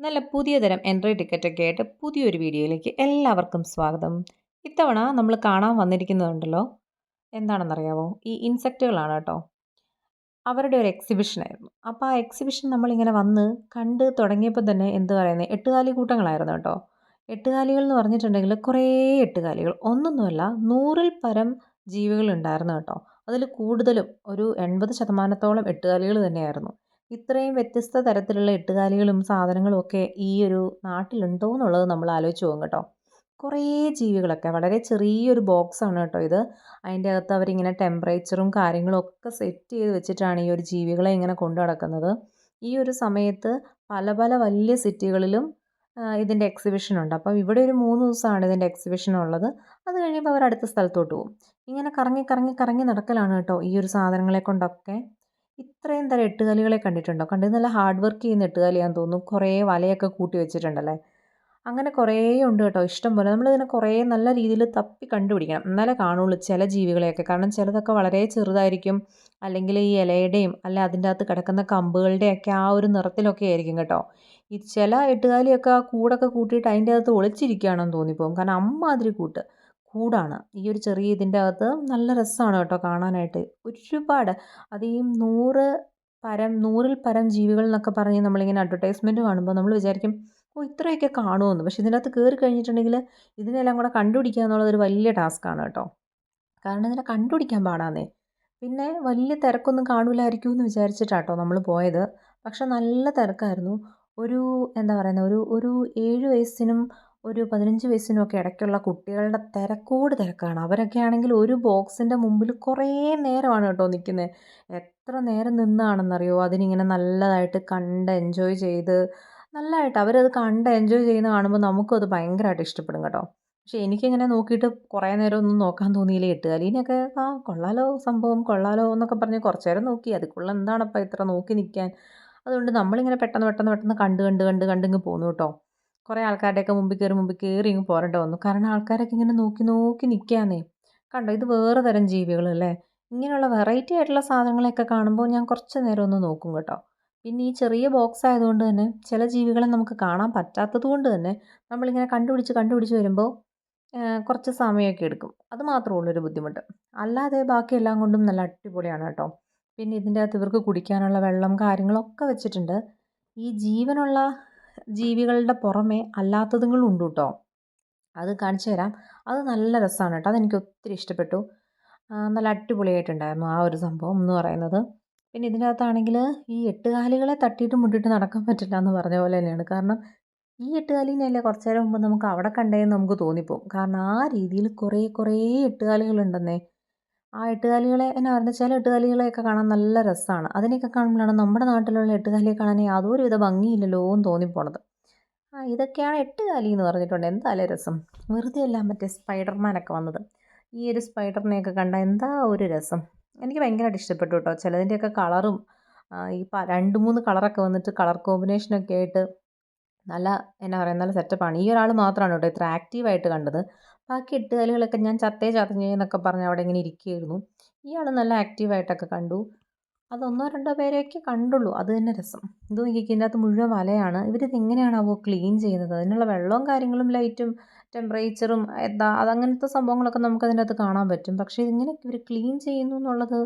നല്ല പുതിയ തരം എൻട്രി ടിക്കറ്റൊക്കെ ആയിട്ട് പുതിയൊരു വീഡിയോയിലേക്ക് എല്ലാവർക്കും സ്വാഗതം. ഇത്തവണ നമ്മൾ കാണാൻ വന്നിരിക്കുന്നതുണ്ടല്ലോ? എന്താണെന്നറിയാമോ ഈ ഇൻസെക്റ്റുകളാണ് കേട്ടോ. അവരുടെ ഒരു എക്സിബിഷനായിരുന്നു അപ്പോൾ ആ എക്സിബിഷൻ നമ്മളിങ്ങനെ വന്ന് കണ്ട് തുടങ്ങിയപ്പോൾ തന്നെ എന്ത് പറയുന്നത് എട്ടുകാലി കൂട്ടങ്ങളായിരുന്നു കേട്ടോ. എട്ടുകാലികൾ എന്ന് പറഞ്ഞിട്ടുണ്ടെങ്കിൽ കുറേ എട്ടുകാലികൾ. ഒന്നൊന്നുമല്ല നൂറിൽ പരം ജീവികളുണ്ടായിരുന്നു കേട്ടോ. അതിൽ കൂടുതലും ഒരു എൺപത് ശതമാനത്തോളം എട്ടുകാലികൾ തന്നെയായിരുന്നു. ഇത്രയും വ്യത്യസ്ത തരത്തിലുള്ള എട്ടുകാലികളും സാധനങ്ങളും ഒക്കെ ഈ ഒരു നാട്ടിലുണ്ടോ എന്നുള്ളത് നമ്മൾ ആലോചിച്ച് പോകും കേട്ടോ. കുറേ ജീവികളൊക്കെ വളരെ ചെറിയൊരു ബോക്സാണ് കേട്ടോ ഇത്. അതിന്റെ അകത്ത് അവരിങ്ങനെ ടെമ്പറേച്ചറും കാര്യങ്ങളും ഒക്കെ സെറ്റ് ചെയ്ത് വെച്ചിട്ടാണ് ഈ ഒരു ജീവികളെ ഇങ്ങനെ കൊണ്ടു നടക്കുന്നത്. ഈ ഒരു സമയത്ത് പല പല വലിയ സിറ്റികളിലും ഇതിന്റെ എക്സിബിഷൻ ഉണ്ട്. അപ്പം ഇവിടെ ഒരു മൂന്ന് ദിവസമാണ് ഇതിന്റെ എക്സിബിഷൻ ഉള്ളത്. അത് കഴിയുമ്പോൾ അവർ അടുത്ത സ്ഥലത്തോട്ട് പോകും. ഇങ്ങനെ കറങ്ങി കറങ്ങി കറങ്ങി നടക്കലാണ് കേട്ടോ ഈ ഒരു സാധനങ്ങളെ കൊണ്ടൊക്കെ ഇത്രയും തരം എട്ടുകാലികളെ കണ്ടിട്ടുണ്ടോ? കണ്ടത് നല്ല ഹാർഡ് വർക്ക് ചെയ്യുന്ന എട്ടുകാലിയാന്ന് തോന്നുന്നു. കുറേ വലയൊക്കെ കൂട്ടി വെച്ചിട്ടുണ്ടല്ലേ? അങ്ങനെ കുറേ ഉണ്ട് കേട്ടോ. ഇഷ്ടം പോലെ. നമ്മളിതിനെ കുറേ നല്ല രീതിയിൽ തപ്പി കണ്ടുപിടിക്കണം. എന്നാലേ കാണുള്ളൂ ചില ജീവികളെയൊക്കെ. കാരണം ചിലതൊക്കെ വളരെ ചെറുതായിരിക്കും. അല്ലെങ്കിൽ ഈ ഇലയുടെയും അല്ല അതിന്റെ അകത്ത് കിടക്കുന്ന കമ്പുകളുടെയൊക്കെ ആ ഒരു നിറത്തിലൊക്കെ ആയിരിക്കും കേട്ടോ. ഈ ചില എട്ടുകാലിയൊക്കെ ആ കൂടൊക്കെ കൂട്ടിയിട്ട് അതിന്റെ അകത്ത് ഒളിച്ചിരിക്കുകയാണെന്ന് തോന്നിപ്പോകും. കാരണം അമ്മാതിരി കൂട്ട്. കൂടാണ്. ഈ ഒരു ചെറിയ ഇതിന്റെ അകത്ത് നല്ല രസമാണ് കേട്ടോ കാണാനായിട്ട്. ഒരുപാട്. അത് ഈ നൂറ് പരം നൂറിൽ പരം ജീവികൾ എന്നൊക്കെ പറഞ്ഞ് നമ്മളിങ്ങനെ അഡ്വർടൈസ്മെന്റ് കാണുമ്പോൾ നമ്മൾ വിചാരിക്കും ഓ ഇത്രയൊക്കെ കാണുമെന്ന് പക്ഷേ ഇതിനകത്ത് കയറി കഴിഞ്ഞിട്ടുണ്ടെങ്കിൽ ഇതിനെല്ലാം കൂടെ കണ്ടുപിടിക്കുക എന്നുള്ളത് ഒരു വലിയ ടാസ്ക്കാണ് കേട്ടോ. കാരണം ഇതിനെ കണ്ടുപിടിക്കാൻ പാടാന്നേ. പിന്നെ വലിയ തിരക്കൊന്നും കാണില്ലായിരിക്കും എന്ന് വിചാരിച്ചിട്ടാട്ടോ നമ്മൾ പോയത്. പക്ഷെ നല്ല തിരക്കായിരുന്നു. ഒരു എന്താ പറയുന്നത് ഒരു ഒരു ഏഴ് വയസ്സിനും ഒരു പതിനഞ്ച് വയസ്സിനൊക്കെ ഇടയ്ക്കുള്ള കുട്ടികളുടെ തിരക്കോട് തിരക്കാണ്. അവരൊക്കെ ആണെങ്കിൽ ഒരു ബോക്സിന്റെ മുമ്പിൽ കുറേ നേരമാണ് കേട്ടോ നിൽക്കുന്നത് എത്ര നേരം നിന്നാണെന്നറിയോ? അതിനിങ്ങനെ നല്ലതായിട്ട് കണ്ട് എൻജോയ് ചെയ്ത് നല്ലതായിട്ട് അവരത് കണ്ട് എൻജോയ് ചെയ്യുന്ന കാണുമ്പോൾ നമുക്കും അത് ഭയങ്കരമായിട്ട് ഇഷ്ടപ്പെടും കേട്ടോ. പക്ഷേ എനിക്കിങ്ങനെ നോക്കിയിട്ട് കുറേ നേരം ഒന്നും നോക്കാൻ തോന്നിയില്ല? എട്ടുകാലീനൊക്കെ ആ കൊള്ളാലോ സംഭവം കൊള്ളാലോ എന്നൊക്കെ പറഞ്ഞ് കുറച്ച് നേരം നോക്കി. അതിക്കുള്ള എന്താണപ്പോൾ ഇത്ര നോക്കി നിൽക്കാൻ? അതുകൊണ്ട് നമ്മളിങ്ങനെ പെട്ടെന്ന് പെട്ടെന്ന് പെട്ടെന്ന് കണ്ട് കണ്ട് കണ്ട് കണ്ടിങ്ങ് പോന്നു കേട്ടോ. കുറേ ആൾക്കാരുടെയൊക്കെ മുമ്പിൽ കയറി മുമ്പിൽ കയറി ഇങ്ങ് പോരേണ്ട വന്നു. കാരണം ആൾക്കാരൊക്കെ ഇങ്ങനെ നോക്കി നോക്കി നിൽക്കുകയാന്നേ കണ്ടോ? ഇത് വേറെ തരം ജീവികളല്ലേ ഇങ്ങനെയുള്ള വെറൈറ്റി ആയിട്ടുള്ള സാധനങ്ങളെയൊക്കെ കാണുമ്പോൾ ഞാൻ കുറച്ച് നേരം ഒന്ന് നോക്കും കേട്ടോ. പിന്നെ ഈ ചെറിയ ബോക്സ് ആയതുകൊണ്ട് തന്നെ ചില ജീവികളെ നമുക്ക് കാണാൻ പറ്റാത്തത് കൊണ്ട് തന്നെ നമ്മളിങ്ങനെ കണ്ടുപിടിച്ച് കണ്ടുപിടിച്ച് വരുമ്പോൾ കുറച്ച് സമയമൊക്കെ എടുക്കും. അത് മാത്രമേ ഉള്ളൊരു ബുദ്ധിമുട്ട്. അല്ലാതെ ബാക്കി എല്ലാം കൊണ്ടും നല്ല അടിപൊളിയാണ് കേട്ടോ. പിന്നെ ഇതിന്റെ അകത്ത് ഇവർക്ക് കുടിക്കാനുള്ള വെള്ളം കാര്യങ്ങളൊക്കെ വെച്ചിട്ടുണ്ട്. ഈ ജീവനുള്ള ജീവികളുടെ പുറമെ അല്ലാത്തതുങ്ങളും ഉണ്ട് കേട്ടോ അത് കാണിച്ചു തരാം. അത് നല്ല രസമാണ് കേട്ടോ അതെനിക്ക് ഒത്തിരി ഇഷ്ടപ്പെട്ടു. നല്ല അടിപൊളിയായിട്ടുണ്ടായിരുന്നു ആ ഒരു സംഭവം എന്ന് പറയുന്നത്. പിന്നെ ഇതിനകത്താണെങ്കിൽ ഈ എട്ടുകാലികളെ തട്ടിയിട്ട് മുട്ടിട്ട് നടക്കാൻ പറ്റില്ല എന്ന് പറഞ്ഞ പോലെ തന്നെയാണ്. കാരണം ഈ എട്ടുകാലിനെയല്ലേ കുറച്ച് നേരം മുമ്പ് നമുക്ക് അവിടെ കണ്ടേന്ന് നമുക്ക് തോന്നിപ്പോകും. കാരണം ആ രീതിയിൽ കുറേ കുറേ എട്ടുകാലികളുണ്ടെന്നേ ആ എട്ടുകാലികളെ എന്നാ പറയുന്നത് ചില എട്ടുകാലികളെയൊക്കെ കാണാൻ നല്ല രസമാണ് അതിനെയൊക്കെ കാണുമ്പോഴാണ് നമ്മുടെ നാട്ടിലുള്ള എട്ടുകാലിയെ കാണാൻ യാതൊരു വിധ ഭംഗിയില്ലല്ലോ എന്ന് തോന്നിപ്പോണത്. ആ ഇതൊക്കെയാണ് എട്ടുകാലി എന്ന് പറഞ്ഞിട്ടുണ്ട്. എന്തായാലും രസം? വെറുതെ അല്ല മറ്റേ സ്പൈഡർമാനൊക്കെ വന്നത്. ഈ ഒരു സ്പൈഡറിനെയൊക്കെ കണ്ട എന്താ ഒരു രസം? എനിക്ക് ഭയങ്കരമായിട്ട് ഇഷ്ടപ്പെട്ടു കേട്ടോ. ചിലതിന്റെയൊക്കെ കളറും ഈ രണ്ട് മൂന്ന് കളറൊക്കെ വന്നിട്ട് കളർ കോമ്പിനേഷനൊക്കെ ആയിട്ട് നല്ല എന്നാ പറയുക നല്ല സെറ്റപ്പാണ്. ഈ ഒരാൾ മാത്രമാണ് കേട്ടോ ഇത്ര ആക്റ്റീവായിട്ട് കണ്ടത്. ബാക്കി എട്ടുകാലികളൊക്കെ ഞാൻ ചത്തേ ചതഞ്ഞേ എന്നൊക്കെ പറഞ്ഞ് അവിടെ ഇങ്ങനെ ഇരിക്കുകയായിരുന്നു. ഇയാൾ നല്ല ആക്റ്റീവായിട്ടൊക്കെ കണ്ടു. അതൊന്നോ രണ്ടോ പേരെയൊക്കെ കണ്ടുള്ളൂ. അത് തന്നെ രസം. ഇത് നോക്കിക്കുക ഇതിനകത്ത് മുഴുവൻ വലയാണ്. ഇവരിത് എങ്ങനെയാണാവോ ക്ലീൻ ചെയ്യുന്നത്. അതിനുള്ള വെള്ളവും കാര്യങ്ങളും ലൈറ്റും ടെമ്പറേച്ചറും എന്താ അതങ്ങനത്തെ സംഭവങ്ങളൊക്കെ നമുക്ക് അതിനകത്ത് കാണാൻ പറ്റും. പക്ഷേ ഇതിങ്ങനെ ഇവർ ക്ലീൻ ചെയ്യുന്നു എന്നുള്ളത്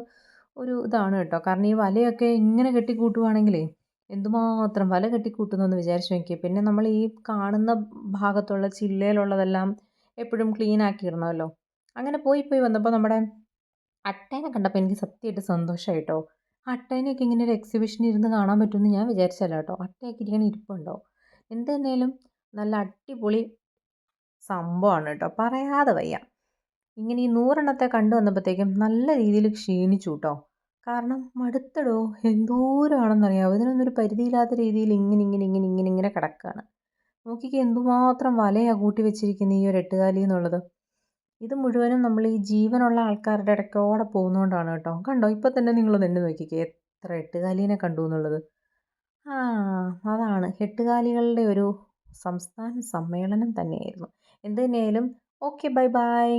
ഒരു ഇതാണ് കേട്ടോ. കാരണം ഈ വലയൊക്കെ ഇങ്ങനെ കെട്ടിക്കൂട്ടുവാണെങ്കിലേ എന്തുമാത്രം വല കെട്ടിക്കൂട്ടുന്നു എന്ന് വിചാരിച്ചു നോക്കിയാൽ പിന്നെ നമ്മൾ ഈ കാണുന്ന ഭാഗത്തുള്ള ചില്ലയിലുള്ളതെല്ലാം എപ്പോഴും ക്ലീൻ ആക്കി അങ്ങനെ പോയി പോയി വന്നപ്പോൾ നമ്മുടെ അട്ടേനെ കണ്ടപ്പോൾ എനിക്ക് സത്യമായിട്ട് സന്തോഷമായിട്ടോ അട്ടേനെയൊക്കെ ഇങ്ങനെ ഒരു എക്സിബിഷനിൽ ഇരുന്ന് കാണാൻ പറ്റുമെന്ന് ഞാൻ വിചാരിച്ചല്ല കേട്ടോ. അട്ടയൊക്കെ ഇരിക്കണ ഇരിപ്പുണ്ടോ? എന്ത് തന്നെയാലും നല്ല അടിപൊളി സംഭവമാണ് കേട്ടോ. പറയാതെ വയ്യ. ഇങ്ങനെ ഈ നൂറെണ്ണത്തെ കണ്ടു വന്നപ്പോഴത്തേക്കും നല്ല രീതിയിൽ ക്ഷീണിച്ചു കേട്ടോ. കാരണം മടുത്തടോ എന്തോരമാണെന്നറിയാമോ ഇതിനൊന്നും ഒരു പരിധിയില്ലാത്ത രീതിയിൽ ഇങ്ങനെ ഇങ്ങനെ ഇങ്ങനെ ഇങ്ങനെ ഇങ്ങനെ കിടക്കുകയാണ്. നോക്കിക്കേ എന്തുമാത്രം വലയാണ് കൂട്ടി വെച്ചിരിക്കുന്നത് ഈ ഒരു എട്ടുകാലി എന്നുള്ളത്. ഇത് മുഴുവനും നമ്മൾ ഈ ജീവനുള്ള ആൾക്കാരുടെ ഇടയ്ക്കോടെ പോകുന്നതുകൊണ്ടാണ് കേട്ടോ. കണ്ടോ ഇപ്പോൾ തന്നെ നിങ്ങൾ തന്നെ നോക്കിക്കേ എത്ര എട്ടുകാലീനെ കണ്ടു എന്നുള്ളത്. ആ അതാണ്. എട്ടുകാലികളുടെ ഒരു സംസ്ഥാന സമ്മേളനം തന്നെയായിരുന്നു. എന്ത് തന്നെയായാലും ഓക്കെ ബൈ ബൈ.